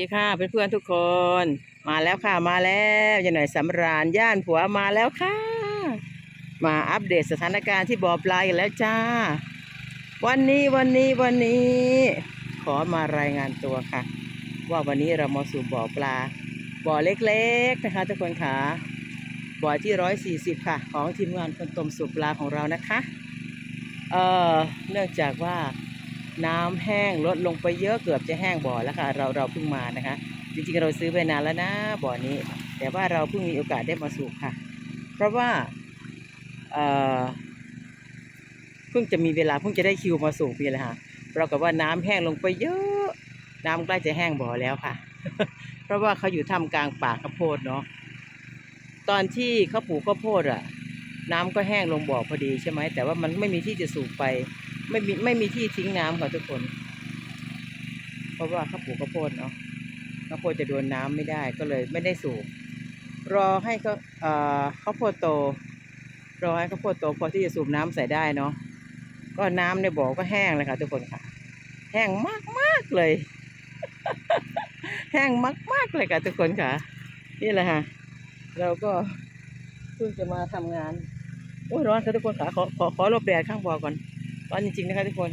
ดีค่ะเพื่อนๆทุกคน มาแล้วค่ะมาแล้วยายหน่อยสำราญย่านผัวมาแล้วค่ะ มาอัปเดตสถานการณ์ที่บ่อปลาอีกแล้วจ้า วันนี้วันนี้วันนี้ ขอมารายงานตัวค่ะ ว่าวันนี้เรามาสู่บ่อปลา บ่อเล็กๆนะคะ ทุกคนค่ะบ่อที่ร้อยสี่สิบค่ะ ของทีมงานคนตมสู่ปลาของเรานะคะ เอ่อเนื่องจากว่า น้ำแห้งลดลงไปเยอะเกือบจะแห้งบ่อแล้วค่ะ เราเราเพิ่งมานะคะ จริงๆเราซื้อไปนานแล้วนะบ่อนี้ แต่ว่าเราเพิ่งมีโอกาสได้มาสูบค่ะ เพราะว่าเอ่อเพิ่งจะมีเวลาเพิ่งจะได้คิวมาสูบนี่แหละค่ะปรากฏว่าน้ำแห้งลงไปเยอะ น้ำใกล้จะแห้งบ่อแล้วค่ะ เพราะว่าเขาอยู่ท่ามกลางป่าข้าวโพดเนาะตอนที่เขาปลูกข้าวโพดอะน้ำก็แห้งลงบ่อพอดีใช่ไหมแต่ว่ามันไม่มีที่จะสูบไป ไม่มีไม่มีที่ทิ้งน้ำค่ะทุกคน เพราะว่าเขาปลูกข้าวโพดเนาะข้าวโพดจะโดนน้ำไม่ได้ก็เลยไม่ได้สูบรอให้เขาเอ่อข้าวโพดโต รอให้ข้าวโพดโตพอที่จะสูบน้ำใส่ได้เนาะก็น้ำในบ่อก็แห้งเลยค่ะทุกคนค่ะ แห้งมากมากเลย แห้งมากมากเลยค่ะทุกคนค่ะ นี่แหละค่ะ เราก็เพิ่งจะมาทำงานโอ้ยร้อนค่ะทุกคนค่ะขอขอขอหลบแดดข้างบ่อก่อน ร้อนจริงๆนะคะทุกคน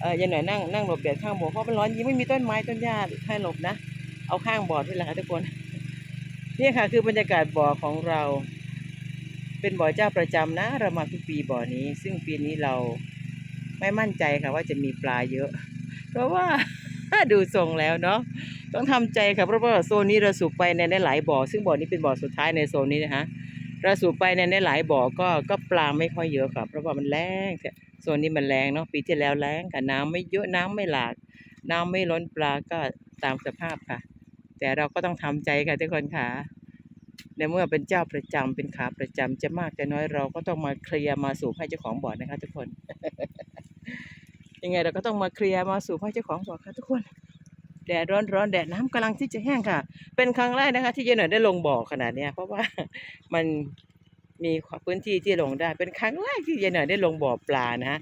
เออยังหน่อยนั่งนั่งหลบแดดข้างบ่อเพราะมันร้อนจริงไม่มีต้นไม้ต้นหญ้าให้หลบนะ เอาข้างบ่อที่แหละค่ะทุกคนนี่ค่ะคือบรรยากาศบ่อของเรา เป็นบ่อเจ้าประจำนะ เรามาทุกปีบ่อนี้ ซึ่งปีนี้เราไม่มั่นใจค่ะว่าจะมีปลาเยอะ เพราะว่าดูทรงแล้วเนาะต้องทำใจค่ะเพราะว่าโซนนี้เราสูบไปในในหลายบ่อ ซึ่งบ่อนี้เป็นบ่อสุดท้ายในโซนนี้นะคะ เราสูบไปในในหลายบ่อก็ก็ปลาไม่ค่อยเยอะค่ะเพราะว่ามันแรงโซนนี้มันแรงเนาะปีที่แล้วแรงค่ะน้ำไม่เยอะน้ำไม่หลาก น้ำไม่ล้นปลาก็ตามสภาพค่ะ แต่เราก็ต้องทำใจค่ะทุกคนค่ะในเมื่อเป็นเจ้าประจำเป็นขาประจำจะมากจะน้อยเราก็ต้องมาเคลียร์มาสูบให้เจ้าของบ่อนะคะ ทุกคน ยังไงเราก็ต้องมาเคลียร์มาสูบให้เจ้าของบ่อค่ะทุกคน แดดร้อนร้อนๆแดดน้ำกำลังที่จะแห้งค่ะ เป็นครั้งแรกนะคะ ที่เจหน่อยได้ลงบ่อขนาดเนี้ยเพราะว่ามันมีพื้นที่ที่ลงได้ เป็นครั้งแรกที่ยายหน่อยได้ลงบ่อปลานะฮะ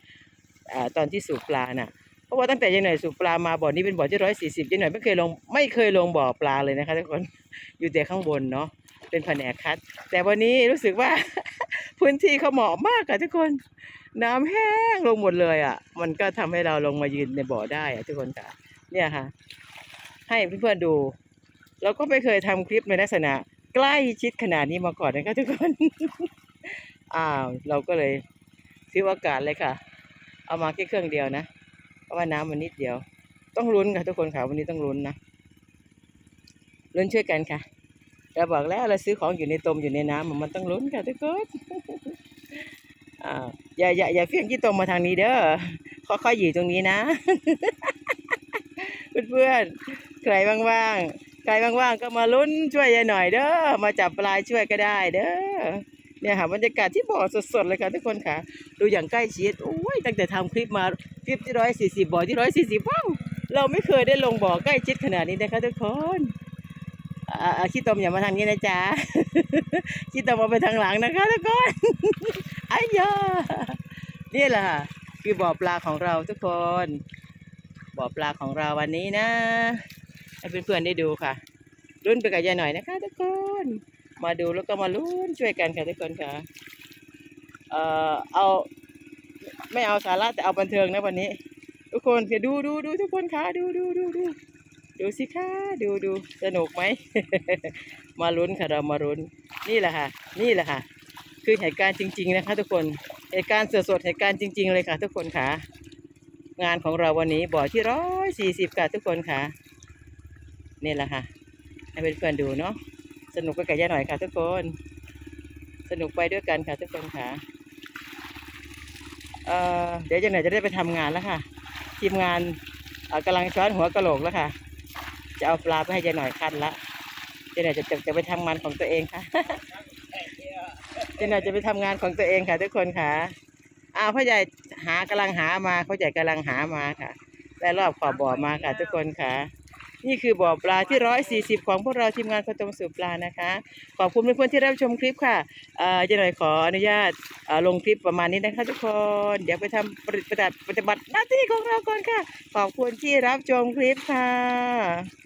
อ่าตอนที่สูบปลาน่ะเพราะว่าตั้งแต่ยายหน่อยสูบปลามาบ่อนี้เป็นบ่อที่ร้อยสี่สิบยายหน่อยไม่เคยลงไม่เคยลงบ่อปลาเลยนะคะทุกคนอยู่แต่ข้างบนเนาะเป็นแผนกคัด แต่วันนี้รู้สึกว่าพื้นที่เขาเหมาะมากค่ะทุกคน น้ำแห้งลงหมดเลยอะ มันก็ทำให้เราลงมายืนในบ่อได้อะทุกคนค่ะ เนี่ยค่ะ ให้เพื่อนๆดู เราก็ไม่เคยทำคลิปในลักษณะ ใกล้ชิดขนาดนี้มาก่อนนะคะทุกคนอ้าวเราก็เลยถือโอกาสเลยค่ะ เอามาแค่เครื่องเดียวนะ เพราะว่าน้ำมันนิดเดียว ต้องลุ้นค่ะทุกคนค่ะวันนี้ต้องลุ้นนะลุ้นช่วยกันค่ะเราบอกแล้วเราซื้อของอยู่ในตมอยู่ในน้ำมันต้องลุ้นค่ะทุกคนอ่าอย่าอย่าอย่าเฟี้ยงที่ตมมาทางนี้เด้อค่อยๆอยู่ตรงนี้นะ เพื่อนๆ ใครว่างๆใครว่างๆก็มาลุ้นช่วยยายหน่อยเด้อมาจับปลายช่วยก็ได้เด้อเนี่ยค่ะบรรยากาศที่บ่อสดๆเลยค่ะทุกคนค่ะ ดูอย่างใกล้ชิดโอ้ยตั้งแต่ทำคลิปมาคลิปที่ร้อยสี่สิบบ่อที่ร้อยสี่สิบว้าวเราไม่เคยได้ลงบ่อใกล้ชิดขนาดนี้นะคะทุกคนอ่าอ่าขี้ตมอย่ามาทางนี้นะจ๊ะขี้ตมเอาไปทางหลังนะคะทุกคนไอ้ยานี่แหละค่ะคือบ่อปลาของเราทุกคน บ่อปลาของเราวันนี้นะ ให้เพื่อนๆได้ดูค่ะรุ่นไปกับยายหน่อยนะคะทุกคน มาดูแล้วก็มาลุ้นช่วยกันค่ะทุกคนค่ะ เอ่อเอาไม่เอาสาระแต่เอาบันเทิงนะวันนี้ ทุกคนค่ะดูดูดูทุกคนค่ะดูดูดูดูดูสิคะดูดูสนุกไหม มาลุ้นค่ะเรามาลุ้นนี่แหละค่ะ นี่แหละค่ะ คือเหตุการณ์จริง ๆ นะคะ ทุกคนเหตุการณ์สดๆเหตุการณ์จริง ๆ เลยค่ะ ทุกคนค่ะ งานของเราวันนี้บ่อที่ร้อยสี่สิบค่ะทุกคนค่ะ นี่แหละค่ะ ให้เพื่อนๆดูเนาะสนุกไปกับย่าหน่อยค่ะ ทุกคน สนุกไปด้วยกันค่ะ ทุกคนค่ะเอ่อเดี๋ยวย่าหน่อยจะได้ไปทำงานแล้วค่ะ ทีมงานเอ่อกำลังช้อนหัวกระโหลกแล้วค่ะ จะเอาปลาไปให้ย่าหน่อยคันละย่าหน่อยจะจะจะไปทำงานของตัวเองค่ะย่าหน่อยจะไปทำงานของตัวเองค่ะ ทุกคนค่ะอ้าวพ่อใหญ่หากำลังหามาพ่อใหญ่กำลังหามาค่ะได้รอบขอบบ่อมาค่ะ ทุกคนค่ะ นี่คือบ่อปลาที่ร้อยสี่สิบของพวกเราทีมงานคนตมสูบปลานะคะ ขอบคุณเพื่อนๆที่รับชมคลิปค่ะเอ่อจะหน่อยขออนุญาตเอ่อลงคลิปประมาณนี้นะคะทุกคน เดี๋ยวไปทำปฏิบัติปฏิบัติหน้าที่ของเราก่อนค่ะ ขอบคุณที่รับชมคลิปค่ะ